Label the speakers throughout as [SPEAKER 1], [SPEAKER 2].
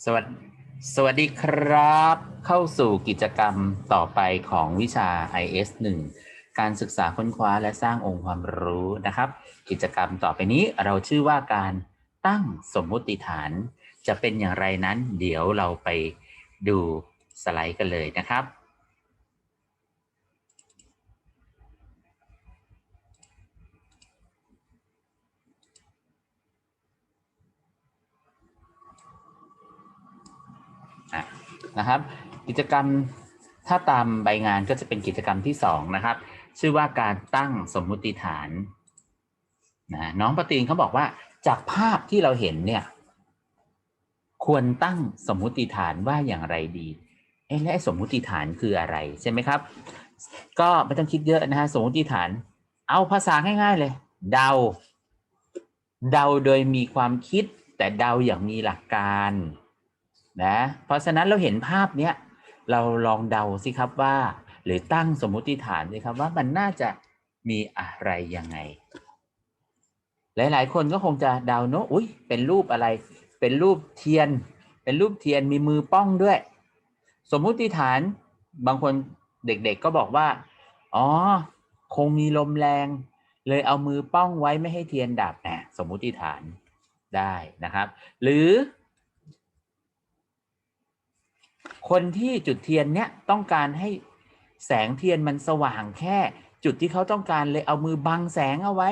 [SPEAKER 1] สวัสดีสวัสดีครับ เข้าสู่กิจกรรมต่อไปของวิชา IS 1 การศึกษาค้นคว้าและสร้างองค์ความรู้นะครับ กิจกรรมต่อไปนี้เราชื่อว่าการตั้งสมมุติฐาน จะเป็นอย่างไรนั้น เดี๋ยวเราไปดูสไลด์กันเลยนะครับ อะ นะครับ กิจกรรมถ้าตามใบงานก็จะเป็นกิจกรรมที่สองนะครับ ชื่อว่าการตั้งสมมุติฐานนะน้องปตีนเขาบอกว่าจากภาพที่เราเห็นเนี่ยควรตั้งสมมุติฐานว่าอย่างไรดีเอ๊ะและสมมุติฐานคืออะไรใช่ไหมครับ ก็ไม่ต้องคิดเยอะนะฮะสมมุติฐาน เอาภาษาง่ายๆเลย เดา เดาโดยมีความคิดแต่เดาอย่างมีหลักการ นะเพราะฉะนั้นเราเห็นภาพเนี้ยเราลองเดาสิครับว่า หรือตั้งสมมุติฐานสิครับว่ามันน่าจะมีอะไรยังไง หลาย ๆ คนก็คงจะเดาเนอะอุ้ยเป็นรูปอะไร เป็นรูปเทียน เป็นรูปเทียนมีมือป้องด้วย สมมุติฐานบางคนเด็กๆก็บอกว่า อ๋อ คงมีลมแรง เลยเอามือป้องไว้ไม่ให้เทียนดับแหมสมมุติฐานได้นะครับ หรือ คนที่จุดเทียนเนี้ยต้องการให้แสงเทียนมันสว่างแค่ จุดที่เขาต้องการเลยเอามือบังแสงเอาไว้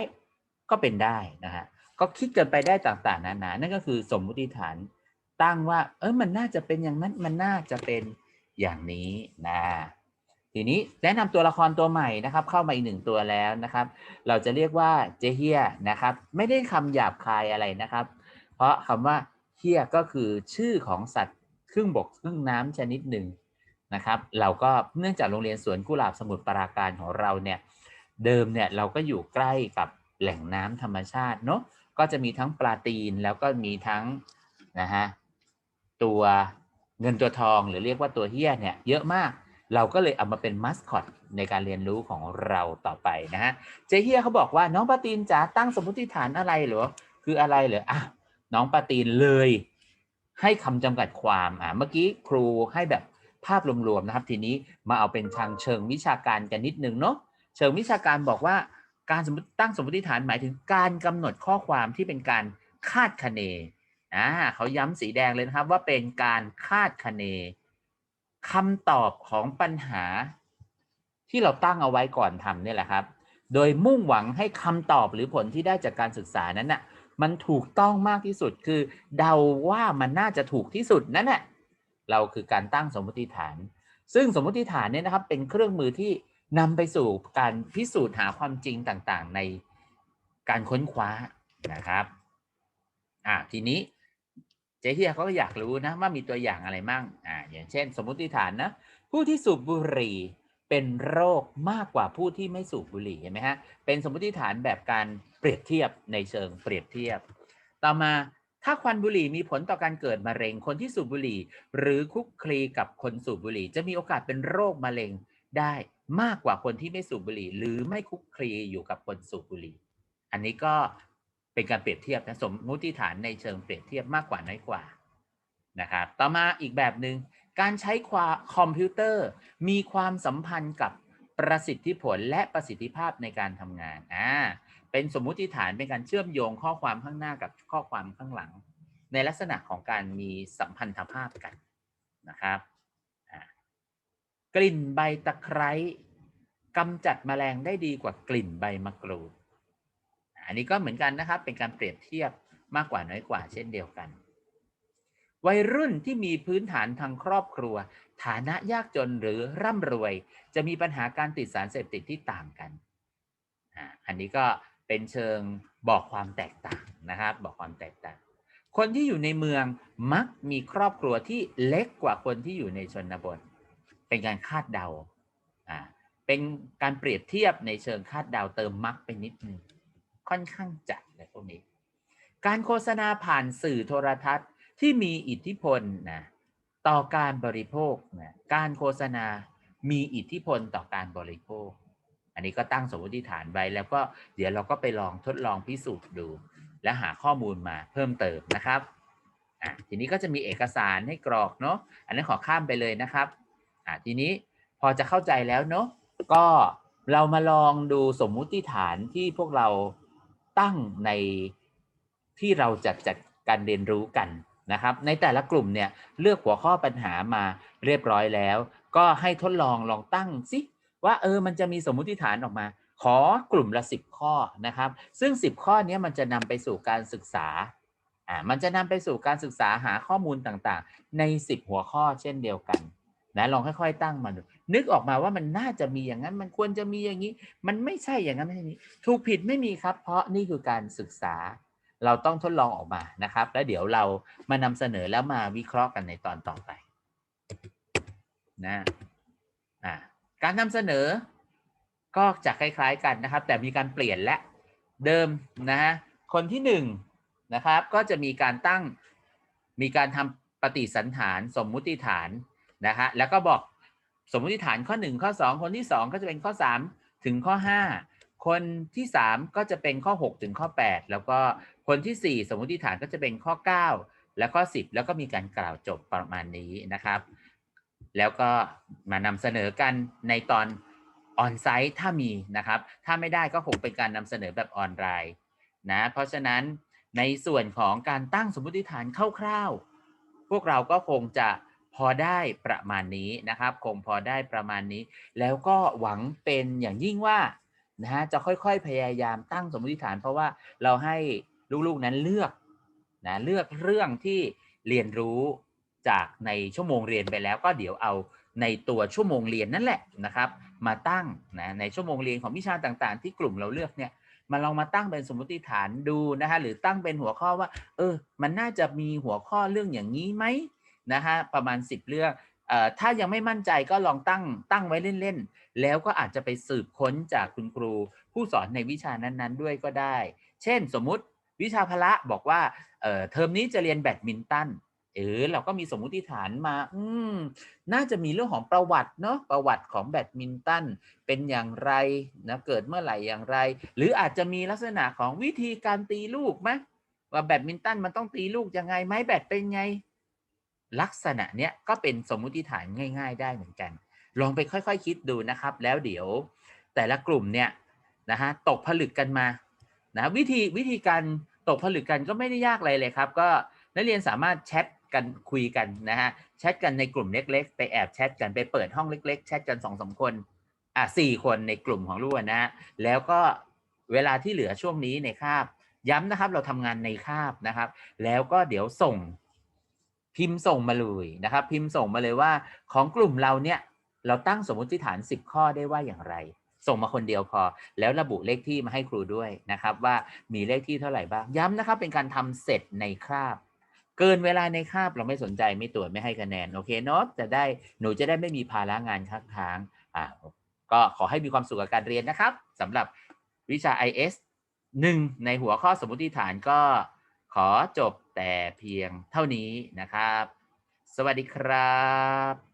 [SPEAKER 1] ก็เป็นได้นะฮะก็คิดกันไปได้ต่างๆนานานั่นก็คือสมมุติฐานตั้งว่า เออมันน่าจะเป็นอย่างนั้นมันน่าจะเป็นอย่างนี้นะทีนี้แนะนำตัวละครตัวใหม่นะครับ เข้ามาอีกหนึ่งตัวแล้วนะครับ เราจะเรียกว่าเจเฮียนะครับ ไม่ได้คำหยาบคายอะไรนะครับ เพราะคำว่าเฮียก็คือชื่อของสัตว์ ครึ่งบกครึ่งน้ำชนิดหนึ่งนะครับ เราก็เนื่องจากโรงเรียนสวนกุหลาบสมุทรปราการของเราเนี่ยเดิมเนี่ยเราก็อยู่ใกล้กับแหล่งน้ำธรรมชาติเนาะก็จะมีทั้งปลาตีนแล้วก็มีทั้งนะฮะตัวเงินตัวทองหรือเรียกว่าตัวเฮี้ยเนี่ยเยอะมาก เราก็เลยเอามาเป็นมัสคอตในการเรียนรู้ของเราต่อไปนะฮะเจเฮียเขาบอกว่าน้องปลาตีนจ๋าตั้งสมมติฐานอะไรหรือคืออะไรเหรออะน้องปลาตีนเลย ให้คำจำกัดความอ่าเมื่อกี้ครูให้แบบภาพรวมๆนะครับ ทีนี้มาเอาเป็นทางเชิงวิชาการกันนิดนึงเนาะเชิงวิชาการบอกว่าการสมมติตั้งสมมติฐานหมายถึงการกำหนดข้อความที่เป็นการคาดคะเนอ่าเขาย้ำสีแดงเลยนะครับว่าเป็นการคาดคะเนคำตอบของปัญหา ที่เราตั้งเอาไว้ก่อนทำเนี่ยแหละครับ โดยมุ่งหวังให้คำตอบหรือผลที่ได้จากการศึกษานั้นน่ะ มันถูกต้องมากที่สุดคือเดาว่ามันน่าจะถูกที่สุดนั่นแหละเราคือการตั้งสมมติฐาน ซึ่งสมมติฐานเนี่ยนะครับเป็นเครื่องมือที่นำไปสู่การพิสูจน์หาความจริงต่างๆ ในการค้นคว้านะครับอ่าทีนี้เจ๊เฮียเขาก็อยากรู้นะว่ามีตัวอย่างอะไรมั่งอ่าอย่างเช่น สมมติฐานนะผู้ที่สูบบุหรี่ เป็นโรคมากกว่าผู้ที่ไม่สูบบุหรี่เห็นไหมฮะ เป็นสมมติฐานแบบการเปรียบเทียบในเชิงเปรียบเทียบ ต่อมาถ้าควันบุหรี่มีผลต่อการเกิดมะเร็งคนที่สูบบุหรี่ หรือคุกคลีกับคนสูบบุหรี่ จะมีโอกาสเป็นโรคมะเร็งได้มากกว่าคนที่ไม่สูบบุหรี่ หรือไม่คุกคลีอยู่กับคนสูบบุหรี่ อันนี้ก็เป็นการเปรียบเทียบนะสมมติฐานในเชิงเปรียบเทียบมากกว่าน้อยกว่านะครับต่อมาอีกแบบหนึ่ง การใช้ความคอมพิวเตอร์ มีความสัมพันธ์กับประสิทธิผลและประสิทธิภาพในการทำงานอ่าเป็นสมมุติฐานเป็นการเชื่อมโยงข้อความข้างหน้ากับข้อความข้างหลัง ในลักษณะของการมีสัมพันธภาพกันนะครับอ่ากลิ่นใบตะไคร้กำจัดแมลงได้ดีกว่ากลิ่นใบมะกรูด อันนี้ก็เหมือนกันนะครับ เป็นการเปรียบเทียบมากกว่าน้อยกว่าเช่นเดียวกัน วัยรุ่นที่มีพื้นฐานทางครอบครัว ฐานะยากจนหรือร่ำรวย จะมีปัญหาการติดสารเสพติดที่ต่างกันอันนี้ก็เป็นเชิงบอกความแตกต่างนะครับ บอกความแตกต่าง คนที่อยู่ในเมืองมักมีครอบครัวที่เล็กกว่าคนที่อยู่ในชนบท เป็นการคาดเดาอ่าเป็นการเปรียบเทียบในเชิงคาดเดาเติมมักไปนิดนึงค่อนข้างจัดเลยพวกนี้ การโฆษณาผ่านสื่อโทรทัศน์ ที่มีอิทธิพลนะต่อการบริโภคนะการโฆษณา มีอิทธิพลต่อการบริโภค อันนี้ก็ตั้งสมมติฐานไว้แล้วก็เดี๋ยวเราก็ไปลองทดลองพิสูจน์ดู และหาข้อมูลมาเพิ่มเติมนะครับอะทีนี้ก็จะมีเอกสารให้กรอกเนาะอันนั้นขอข้ามไปเลยนะครับอะทีนี้พอจะเข้าใจแล้วเนาะก็เรามาลองดูสมมุติฐานที่พวกเราตั้งในที่เราจัดจัดการเรียนรู้กัน นะครับ ในแต่ละกลุ่มเนี่ยเลือกหัวข้อปัญหามาเรียบร้อยแล้ว ก็ให้ทดลองลองตั้งสิว่าเออมันจะมีสมมุติฐานออกมา ขอกลุ่มละ 10 ข้อนะครับ ซึ่ง 10 ข้อนี้มันจะนำไปสู่การศึกษาอ่ามันจะนำไปสู่การศึกษาหาข้อมูลต่างๆ ใน 10 หัวข้อเช่นเดียวกันนะลองค่อยๆตั้งมาดูนึกออกมาว่ามันน่าจะมีอย่างนั้น มันควรจะมีอย่างนี้ มันไม่ใช่อย่างนั้นไม่ใช่นี้ ถูกผิดไม่มีครับ เพราะนี่คือการศึกษา เราต้องทดลองออกมานะครับ แล้วเดี๋ยวเรามานำเสนอแล้วมาวิเคราะห์กันในตอนต่อไปนะอ่าการนำเสนอก็จะคล้าย ๆกันนะครับ แต่มีการเปลี่ยนและเดิมนะฮะคนที่หนึ่งนะครับก็จะมีการตั้งมีการทำปฏิสันฐานสมมุติฐานนะฮะแล้วก็บอกสมมุติฐานข้อ 1 ข้อ 2 คนที่ 2 ก็จะเป็นข้อ 3 ถึงข้อ 5 คนที่ 3 ก็จะเป็นข้อ 6 ถึงข้อ 8 แล้วก็คนที่ 4 สมมุติฐานก็จะเป็นข้อ 9 แล้วก็10 แล้วก็มีการกล่าวจบประมาณนี้นะครับ แล้วก็มานำเสนอกันในตอนออนไซต์ถ้ามีนะครับ ถ้าไม่ได้ก็คงเป็นการนำเสนอแบบออนไลน์นะเพราะฉะนั้นในส่วนของการตั้งสมมติฐานคร่าวๆ พวกเราก็คงจะพอได้ประมาณนี้นะครับ คงพอได้ประมาณนี้ แล้วก็หวังเป็นอย่างยิ่งว่า นะฮะจะค่อยๆพยายามตั้งสมมติฐาน เพราะว่าเราให้ลูกๆนั้นเลือกนะเลือกเรื่องที่เรียนรู้จากในชั่วโมงเรียนไปแล้ว ก็เดี๋ยวเอาในตัวชั่วโมงเรียนนั่นแหละนะครับ มาตั้งนะในชั่วโมงเรียนของวิชาต่างๆ ที่กลุ่มเราเลือกเนี่ยมาลองมาตั้งเป็นสมมติฐานดูนะฮะหรือตั้งเป็นหัวข้อว่า เออ มันน่าจะมีหัวข้อเรื่องอย่างนี้ไหมนะฮะประมาณ 10 เรื่อง ถ้ายังไม่มั่นใจก็ลองตั้งตั้งไว้เล่นๆ แล้วก็อาจจะไปสืบค้นจากคุณครู ผู้สอนในวิชานั้นๆ ด้วยก็ได้ เช่นสมมุติวิชาพละบอกว่าเเทอมนี้จะเรียนแบดมินตันเออเราก็มีสมมุติฐานมา อืม น่าจะมีเรื่องของประวัติเนาะประวัติของแบดมินตันเป็นอย่างไรนะเกิดเมื่อไหร่อย่างไร หรืออาจจะมีลักษณะของวิธีการตีลูกไหมว่าแบดมินตันมันต้องตีลูกยังไงไม้แบดเป็นไง ลักษณะเนี้ยก็เป็นสมมุติฐานง่าย ๆ ได้เหมือนกัน ลองไปค่อยๆคคิดดูนะครับ แล้วเดี๋ยวแต่ละกลุ่มเนี่ยนะฮะตกผลึกกันมานะวิธีวิธีการตกผลึกกันก็ไม่ได้ยากอะไรเลยครับ ก็นักเรียนสามารถแชทกันคุยกันนะฮะแชทกันในกลุ่มเล็ก ๆ ไปแอบแชทกันไปเปิดห้องเล็ก ๆ แชทกันสองสาคนอะสี่คนในกลุ่มของลูกนะฮะแล้วก็เวลาที่เหลือช่วงนี้ในคาบ ย้ำนะครับเราทำงานในคาบนะครับ แล้วก็เดี๋ยวส่ง พิมพ์ส่งมาเลยนะครับ พิมพ์ส่งมาเลยว่าของกลุ่มเราเนี่ยเราตั้งสมมติฐาน 10 ข้อได้ว่าอย่างไร ส่งมาคนเดียวพอ แล้วระบุเลขที่มาให้ครูด้วยนะครับ ว่ามีเลขที่เท่าไหร่บ้างย้ำนะครับ เป็นการทำเสร็จในคาบ เกินเวลาในคาบเราไม่สนใจไม่ตรวจไม่ให้คะแนนโอเคเนาะจะได้หนูจะได้ไม่มีภาระงานค้างค้างอ่าก็ขอให้มีความสุขกับการเรียนนะครับสำหรับวิชา IS 1 ในหัวข้อสมมติฐานก็ขอจบ แต่เพียงเท่านี้นะครับ สวัสดีครับ